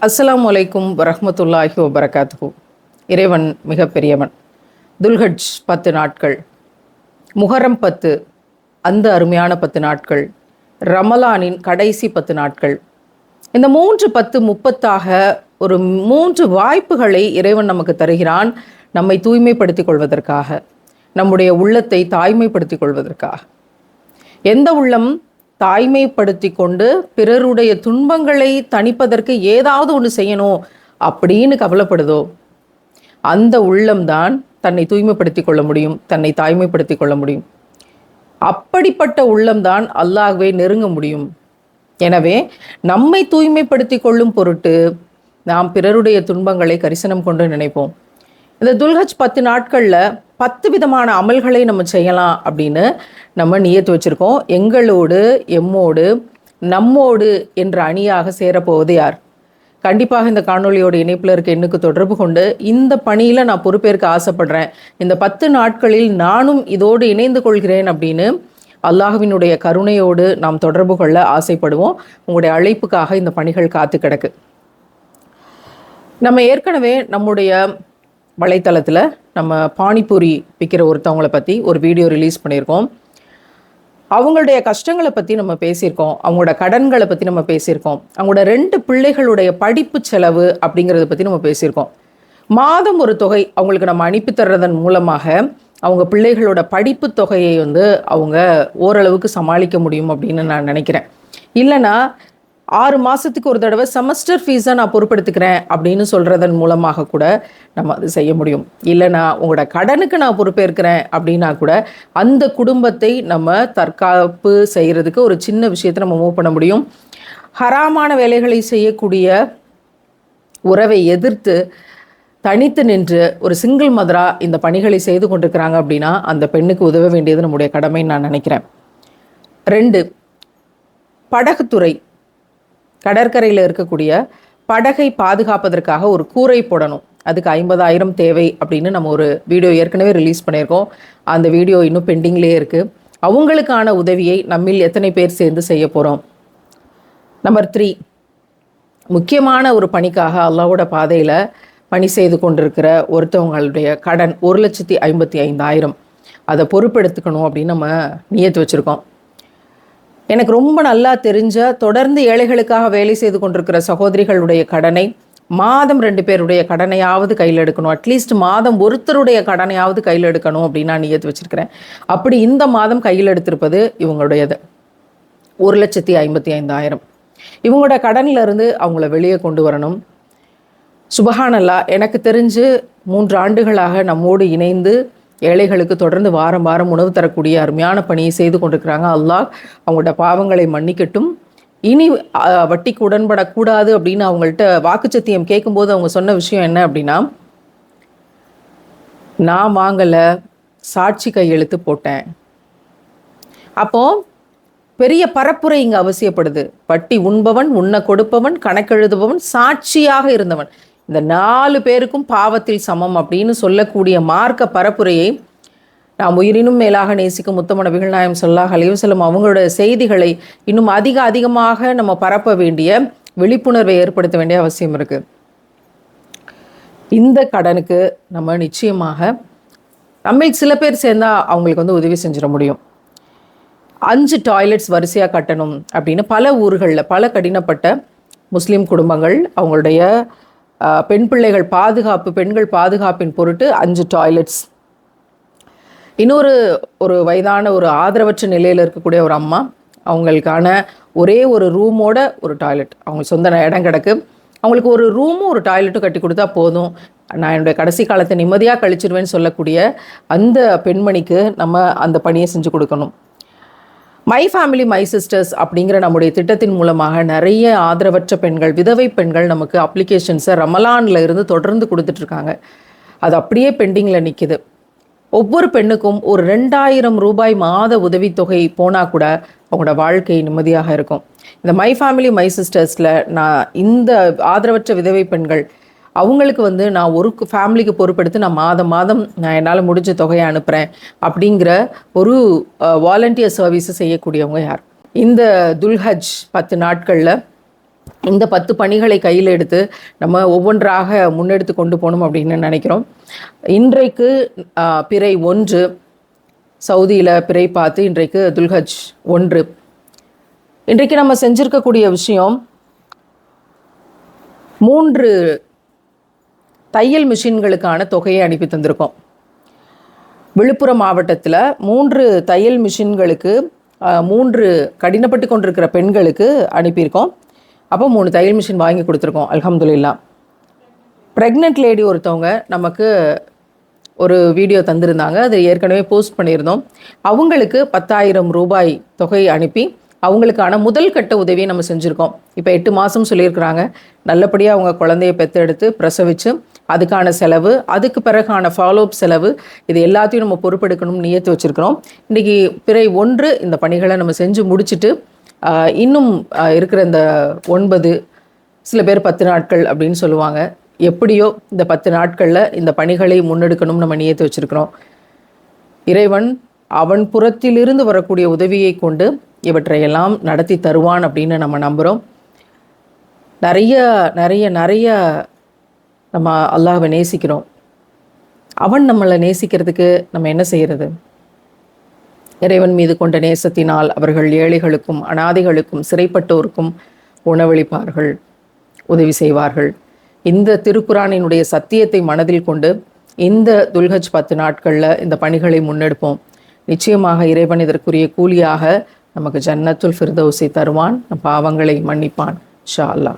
அஸ்லாம் அலைக்கும் வரமத்துல்லாஹி வபரகாத்து இறைவன் மிகப்பெரியவன். துல்ஹஜ் பத்து நாட்கள். முஹரம் பத்து அந்த அருமையான பத்து நாட்கள். ரமலானின் கடைசி பத்து நாட்கள். இந்த மூன்று பத்து முப்பத்தாக ஒரு மூன்று வாய்ப்புகளை இறைவன் நமக்கு தருகிறான். நம்மை தூய்மைப்படுத்திக் கொள்வதற்காக நம்முடைய உள்ளத்தை தாய்மைப்படுத்திக் கொள்வதற்காக. எந்த உள்ளம் தாய்மைப்படுத்தி கொண்டு பிறருடைய துன்பங்களை தணிப்பதற்கு ஏதாவது ஒன்று செய்யணும் அப்படின்னு கவலைப்படுதோ? அந்த உள்ளம்தான் தன்னை தூய்மைப்படுத்தி கொள்ள முடியும் தன்னை தாய்மைப்படுத்தி கொள்ள முடியும். அப்படிப்பட்ட உள்ளம்தான் அல்லாகவே நெருங்க முடியும். எனவே நம்மை தூய்மைப்படுத்தி கொள்ளும் பொருட்டு நாம் பிறருடைய துன்பங்களை கரிசனம் கொண்டு நினைப்போம். இந்த துல்ஹஜ் பத்து நாட்களில் பத்து விதமான அமல்களை நம்ம செய்யலாம் அப்படின்னு நம்ம நியத்து வச்சுருக்கோம். எங்களோடு எம்மோடு நம்மோடு என்ற அணியாக சேரப்போவது யார்? கண்டிப்பாக இந்த காணொளியோட இணைப்பில் இருக்க எண்ணுக்கு தொடர்பு கொண்டு இந்த பணியில் நான் பொறுப்பேற்க ஆசைப்படுறேன். இந்த பத்து நாட்களில் நானும் இதோடு இணைந்து கொள்கிறேன் அப்படின்னு அல்லாஹுவினுடைய கருணையோடு நாம் தொடர்பு கொள்ள ஆசைப்படுவோம். உங்களுடைய அழைப்புக்காக இந்த பணிகள் காத்து கிடக்கு. நம்ம ஏற்கனவே நம்முடைய வலைத்தளத்தில் நம்ம பானிபூரி விற்கிற ஒருத்தவங்களை பற்றி ஒரு வீடியோ ரிலீஸ் பண்ணியிருக்கோம். அவங்களுடைய கஷ்டங்களை பற்றி நம்ம பேசியிருக்கோம். அவங்களோட கடன்களை பற்றி நம்ம பேசியிருக்கோம். அவங்களோட ரெண்டு பிள்ளைகளுடைய படிப்பு செலவு அப்படிங்கிறத பற்றி நம்ம பேசியிருக்கோம். மாதம் ஒரு தொகை அவங்களுக்கு நம்ம அனுப்பி தர்றதன் மூலமாக அவங்க பிள்ளைகளோட படிப்பு தொகையை வந்து அவங்க ஓரளவுக்கு சமாளிக்க முடியும் அப்படின்னு நான் நினைக்கிறேன். இல்லைன்னா ஆறு மாதத்துக்கு ஒரு தடவை செமஸ்டர் ஃபீஸை நான் பொறுப்பெடுத்துக்கிறேன் அப்படின்னு சொல்கிறதன் மூலமாக கூட நம்ம அது செய்ய முடியும். இல்லைனா உங்களோட கடனுக்கு நான் பொறுப்பேற்கிறேன் அப்படின்னா கூட அந்த குடும்பத்தை நம்ம தற்காப்பு செய்கிறதுக்கு ஒரு சின்ன விஷயத்தை நம்ம மூவ் பண்ண முடியும். ஹராமான வேலைகளை செய்யக்கூடிய உறவை எதிர்த்து தனித்து நின்று ஒரு சிங்கிள் மதரா இந்த பணிகளை செய்து கொண்டிருக்கிறாங்க அப்படின்னா அந்த பெண்ணுக்கு உதவ வேண்டியது நம்முடைய கடமைன்னு நான் நினைக்கிறேன். ரெண்டு படகுத்துறை. கடற்கரையில் இருக்கக்கூடிய படகை பாதுகாப்பதற்காக ஒரு கூரை போடணும். அதுக்கு ஐம்பதாயிரம் தேவை அப்படின்னு நம்ம ஒரு வீடியோ ஏற்கனவே ரிலீஸ் பண்ணியிருக்கோம். அந்த வீடியோ இன்னும் பெண்டிங்லேயே இருக்குது அவங்களுக்கான உதவியை நம்மில் எத்தனை பேர் சேர்ந்து செய்ய போகிறோம் நம்பர் த்ரீ முக்கியமான ஒரு பணிக்காக அல்லாவோட பாதையில் பணி செய்து கொண்டிருக்கிற ஒருத்தவங்களுடைய கடன் ஒரு லட்சத்தி ஐம்பத்தி ஐந்தாயிரம். அதை பொறுப்பெடுத்துக்கணும் அப்படின்னு நம்ம நியத்து வச்சுருக்கோம். எனக்கு ரொம்ப நல்லா தெரிஞ்ச தொடர்ந்து ஏழைகளுக்காக வேலை செய்து கொண்டிருக்கிற சகோதரிகளுடைய கடனை மாதம் ரெண்டு பேருடைய கடனையாவது கையில் எடுக்கணும். அட்லீஸ்ட் மாதம் ஒருத்தருடைய கடனையாவது கையில் எடுக்கணும் அப்படின்னு நான் நியத்து வச்சுருக்கிறேன். அப்படி இந்த மாதம் கையில் எடுத்திருப்பது இவங்களுடையது. ஒரு லட்சத்தி ஐம்பத்தி ஐந்தாயிரம். இவங்களோட கடனிலிருந்து அவங்கள வெளியே கொண்டு வரணும். சுபஹானல்லா எனக்கு தெரிஞ்சு மூன்று ஆண்டுகளாக நம்மோடு இணைந்து ஏழைகளுக்கு தொடர்ந்து வாரம் வாரம் உணவு தரக்கூடிய அருமையான பணியை செய்து கொண்டிருக்கிறாங்க. அல்லாஹ் அவங்களோட பாவங்களை மன்னிக்கட்டும். இனி வட்டிக்கு உடன்படக்கூடாது அப்படின்னு அவங்கள்ட்ட வாக்குச்சத்தியம் கேட்கும்போது அவங்க சொன்ன விஷயம் என்ன அப்படின்னா நான் வாங்கலை சாட்சி கையெழுத்து போட்டேன். அப்போ பெரிய பரப்புரை இங்கு அவசியப்படுது. வட்டி உண்பவன் உண்ண கொடுப்பவன் கணக்கெழுதுபவன் சாட்சியாக இருந்தவன். இந்த நாலு பேருக்கும் பாவத்தில் சமம் அப்படின்னு சொல்லக்கூடிய மார்க்க பரப்புரையை நாம் உயிரினும் மேலாக நேசிக்கும் முத்தம நபிகள் நாயம் சொல்லாஹ் அலைவசல்லம் அவங்களோட செய்திகளை இன்னும் அதிக அதிகமாக நம்ம பரப்ப வேண்டிய விழிப்புணர்வை ஏற்படுத்த வேண்டிய அவசியம் இருக்குது இந்த கடனுக்கு நம்ம நிச்சயமாக நம்ம சில பேர் சேர்ந்தா அவங்களுக்கு வந்து உதவி செஞ்சிட முடியும். அஞ்சு டாய்லெட்ஸ் வரிசையாக கட்டணும் அப்படின்னு பல ஊர்களில் பல கடினப்பட்ட முஸ்லீம் குடும்பங்கள் அவங்களுடைய பெண் பிள்ளைகள் பாதுகாப்பு பெண்கள் பாதுகாப்பின் பொருட்டு அஞ்சு டாய்லெட்ஸ் இன்னொரு ஒரு வயதான ஒரு ஆதரவற்ற நிலையில் இருக்கக்கூடிய ஒரு அம்மா அவங்களுக்கான ஒரே ஒரு ரூமோட ஒரு டாய்லெட் அவங்க சொந்த இடம் கிடக்கு. அவங்களுக்கு ஒரு ரூமும் ஒரு டாய்லெட்டும் கட்டி கொடுத்தா போதும். நான் என்னுடைய கடைசி காலத்தை நிம்மதியாக கழிச்சிருவேன்னு சொல்லக்கூடிய அந்த பெண்மணிக்கு நம்ம அந்த பணியை செஞ்சு கொடுக்கணும். மை ஃபேமிலி மை சிஸ்டர்ஸ் அப்படிங்கிற நம்முடைய திட்டத்தின் மூலமாக நிறைய ஆதரவற்ற பெண்கள் விதவை பெண்கள் நமக்கு அப்ளிகேஷன்ஸை ரமலான்ல இருந்து தொடர்ந்து கொடுத்துட்ருக்காங்க அது அப்படியே பெண்டிங்கில் நிற்கிது ஒவ்வொரு பெண்ணுக்கும் ஒரு ரெண்டாயிரம் ரூபாய் மாத உதவித்தொகை போனால் கூட அவங்களோட வாழ்க்கை நிம்மதியாக இருக்கும். இந்த மை ஃபேமிலி மை சிஸ்டர்ஸில் நான் இந்த ஆதரவற்ற விதவை பெண்கள் அவங்களுக்கு வந்து நான் ஒரு ஃபேமிலிக்கு பொறுப்பெடுத்து நான் மாதம் மாதம் நான் என்னால் முடிஞ்ச தொகையை அனுப்புகிறேன் அப்படிங்கிற ஒரு வாலண்டியர் சர்வீஸை செய்யக்கூடியவங்க யார்? இந்த துல்ஹஜ் பத்து நாட்களில் இந்த பத்து பணிகளை கையில் எடுத்து நம்ம ஒவ்வொன்றாக முன்னெடுத்து கொண்டு போகணும் அப்படின்னு நினைக்கிறோம். இன்றைக்கு பிறை ஒன்று சவுதியில் பிறை பார்த்து இன்றைக்கு துல்ஹஜ் ஒன்று. இன்றைக்கு நம்ம செஞ்சிருக்கக்கூடிய விஷயம் மூன்று தையல் மிஷின்களுக்கான தொகையை அனுப்பி தந்திருக்கோம். விழுப்புரம் மாவட்டத்தில் மூன்று தையல் மிஷின்களுக்கு மூன்று கடினப்பட்டு கொண்டிருக்கிற பெண்களுக்கு அனுப்பியிருக்கோம். அப்போ மூணு தையல் மிஷின் வாங்கி கொடுத்துருக்கோம் அலமதுல்லா ப்ரெக்னென்ட் லேடி ஒருத்தவங்க நமக்கு ஒரு வீடியோ தந்திருந்தாங்க. அது ஏற்கனவே போஸ்ட் பண்ணியிருந்தோம். அவங்களுக்கு பத்தாயிரம் ரூபாய் தொகை அனுப்பி அவங்களுக்கான முதல் கட்ட உதவியை நம்ம செஞ்சுருக்கோம். இப்போ எட்டு மாதம் சொல்லியிருக்கிறாங்க. நல்லபடியாக அவங்க குழந்தைய பெற்றெடுத்து பிரசவித்து அதுக்கான செலவு அதுக்கு பிறகான ஃபாலோஅப் செலவு இது எல்லாத்தையும் நம்ம பொறுப்பெடுக்கணும்னு நியத்து வச்சுருக்கிறோம். இன்றைக்கி பிறை ஒன்று இந்த பணிகளை நம்ம செஞ்சு முடிச்சுட்டு இன்னும் இருக்கிற இந்த ஒன்பது சில பேர் பத்து நாட்கள் அப்படின்னு சொல்லுவாங்க. எப்படியோ இந்த பத்து நாட்களில் இந்த பணிகளை முன்னெடுக்கணும்னு நம்ம நியத்து வச்சிருக்கிறோம். இறைவன் அவன் புறத்திலிருந்து வரக்கூடிய உதவியை கொண்டு இவற்றையெல்லாம் நடத்தி தருவான் அப்படின்னு நம்ம நம்புகிறோம் நிறைய நிறைய நிறைய நம்ம அல்லாஹை நேசிக்கிறோம். அவன் நம்மளை நேசிக்கிறதுக்கு நம்ம என்ன செய்கிறது இறைவன் மீது கொண்ட நேசத்தினால் அவர்கள் ஏழைகளுக்கும் அனாதைகளுக்கும் சிறைப்பட்டோருக்கும் உணவளிப்பார்கள் உதவி செய்வார்கள். இந்த திருக்குறானினுடைய சத்தியத்தை மனதில் கொண்டு இந்த துல்ஹஜ் பத்து நாட்களில் இந்த பணிகளை முன்னெடுப்போம். நிச்சயமாக இறைவன் இதற்குரிய கூலியாக நமக்கு ஜன்னத்துல் ஃபிர்தௌசி தருவான். நம் பாவங்களை மன்னிப்பான். ஷா அல்லா